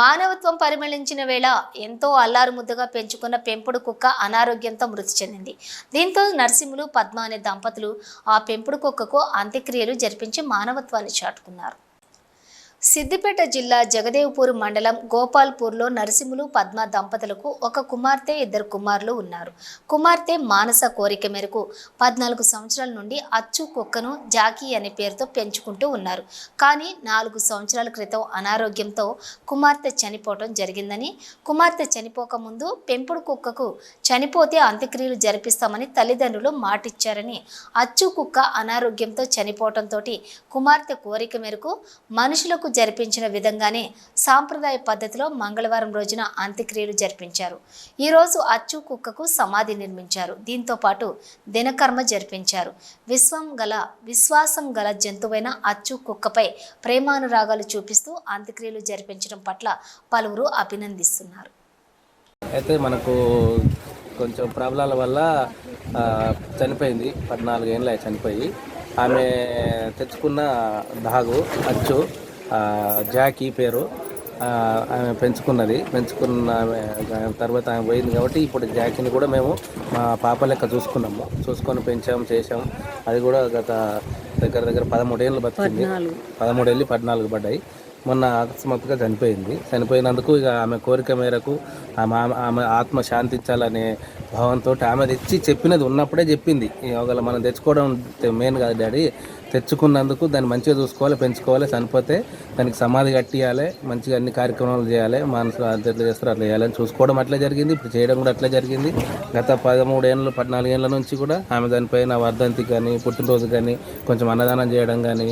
మానవత్వం పరిమళించిన వేళ ఎంతో అల్లారు ముద్దుగా పెంచుకున్న పెంపుడు కుక్క అనారోగ్యంతో మృతి చెందింది. దీంతో నర్సింహులు పద్మ అనే దంపతులు ఆ పెంపుడు కుక్కకు అంత్యక్రియలు జరిపించి మానవత్వాన్ని చాటుకున్నారు. సిద్దిపేట జిల్లా జగదేవ్పూర్ మండలం గోపాల్పూర్లో నరసింహులు పద్మ దంపతులకు ఒక కుమార్తె ఇద్దరు కుమారులు ఉన్నారు. కుమార్తె మానస కోరిక మేరకు పద్నాలుగు సంవత్సరాల నుండి అచ్చు కుక్కను జాకీ అనే పేరుతో పెంచుకుంటూ ఉన్నారు. కానీ నాలుగు సంవత్సరాల క్రితం అనారోగ్యంతో కుమార్తె చనిపోవటం జరిగిందని కుమార్తె చనిపోకముందు పెంపుడు కుక్కకు చనిపోతే అంత్యక్రియలు జరిపిస్తామని తల్లిదండ్రులు మాటిచ్చారని అచ్చు కుక్క అనారోగ్యంతో చనిపోవటంతో కుమార్తె కోరిక మేరకు మనుషులకు జరిపించిన విధంగానే సాంప్రదాయ పద్ధతిలో మంగళవారం రోజున అంత్యక్రియలు జరిపించారు. ఈరోజు అచ్చు కుక్కకు సమాధి నిర్మించారు. దీంతో పాటు దినకర్మ జరిపించారు. విశ్వం గల విశ్వాసం గల జంతువైన అచ్చు కుక్కపై ప్రేమానురాగాలు చూపిస్తూ అంత్యక్రియలు జరిపించడం పట్ల పలువురు అభినందిస్తున్నారు. అయితే మనకు కొంచెం ప్రాబ్లాల వల్ల చనిపోయింది. పద్నాలుగు ఏళ్ళ చనిపోయి. ఆమె తెచ్చుకున్న దాగు అచ్చు జాకీ పేరు ఆమె పెంచుకున్నది. పెంచుకున్న తర్వాత ఆమె పోయింది కాబట్టి ఇప్పుడు జాకీని కూడా మేము మా పాప లెక్క చూసుకున్నాము. చూసుకొని పెంచాము చేసాము అది కూడా గత దగ్గర దగ్గర పదమూడేళ్ళు బతికింది. పదమూడేళ్ళు పద్నాలుగు పడ్డాయి. మొన్న అకస్మాత్తుగా చనిపోయింది. చనిపోయినందుకు ఇక ఆమె కోరిక మేరకు ఆమె ఆమె ఆత్మ శాంతించాలనే భావంతో ఆమె తెచ్చి చెప్పినది ఉన్నప్పుడే చెప్పింది. ఒకవేళ మనం తెచ్చుకోవడం మెయిన్ కాదు డాడీ. తెచ్చుకున్నందుకు దాన్ని మంచిగా చూసుకోవాలి పెంచుకోవాలి చనిపోతే దానికి సమాధి కట్టియాలి మంచిగా అన్ని కార్యక్రమాలు చేయాలి మనసులో అది ఎట్లా అట్లా చేయాలని చూసుకోవడం అట్లా జరిగింది. ఇప్పుడు చేయడం కూడా అట్లా జరిగింది. గత పదమూడు ఏళ్ళు పద్నాలుగు ఏళ్ళ నుంచి కూడా ఆమె దానిపైన వర్ధంతి కానీ పుట్టినరోజు కానీ కొంచెం అన్నదానం చేయడం కానీ